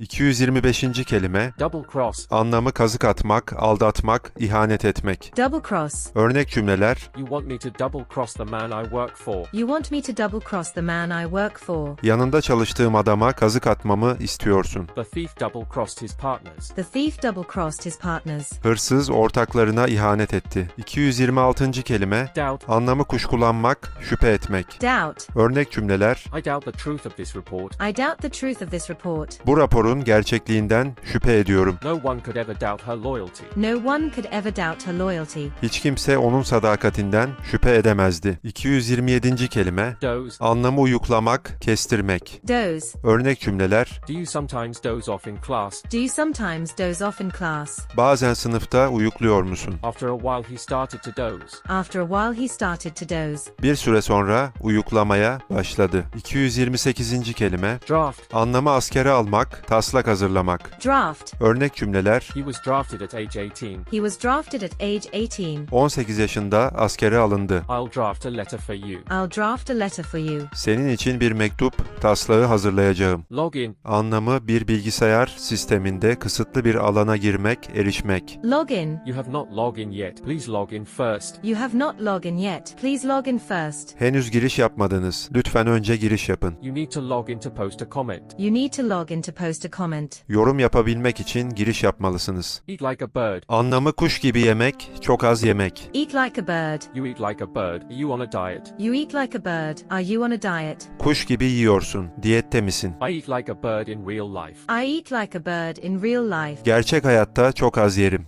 225. kelime double cross, anlamı kazık atmak, aldatmak, ihanet etmek. Double cross. Örnek cümleler you want me to double cross the man I work for. You want me to double cross the man I work for. yanında çalıştığım adama kazık atmamı istiyorsun. The thief double crossed his partners. The thief double crossed his partners. Hırsız ortaklarına ihanet etti. 226. kelime Doubt, anlamı kuşkulanmak, şüphe etmek. Doubt. Örnek cümleler I doubt the truth of this report. I doubt the truth of this report. bu raporun gerçekliğinden şüphe ediyorum. No one could ever doubt her loyalty. No one could ever doubt her loyalty. Hiç kimse onun sadakatinden şüphe edemezdi. 227. kelime Doze, anlamı uyuklamak, kestirmek. Doze. Örnek cümleler do you sometimes doze off in class? Do you sometimes doze off in class? bazen sınıfta uyukluyor musun? After a while, he started to doze. After a while he started to doze. Bir süre sonra uyuklamaya başladı. 228. kelime Draft, anlamı askere almak, taslak hazırlamak. Draft. Örnek cümleler he was drafted at age 18. He was drafted at age 18. 18 yaşında askere alındı. I'll draft a letter for you. I'll draft a letter for you. Senin için bir mektup taslağı hazırlayacağım. Log in, Anlamı bir bilgisayar sisteminde kısıtlı bir alana girmek, erişmek. Login. you have not logged in yet. Please log in first. You have not logged in yet. Please log in first. Henüz giriş yapmadınız. Lütfen önce giriş yapın. You need to log in to post a comment. You need to log in to post a comment. Yorum yapabilmek için giriş yapmalısınız. Eat like a bird. Anlamı kuş gibi yemek, çok az yemek. Eat like a bird. You eat like a bird. Are you on a diet? You eat like a bird. Are you on a diet? Kuş gibi yiyorsun. Diyette misin? I eat like a bird in real life. I eat like a bird in real life. Gerçek hayatta çok az yerim.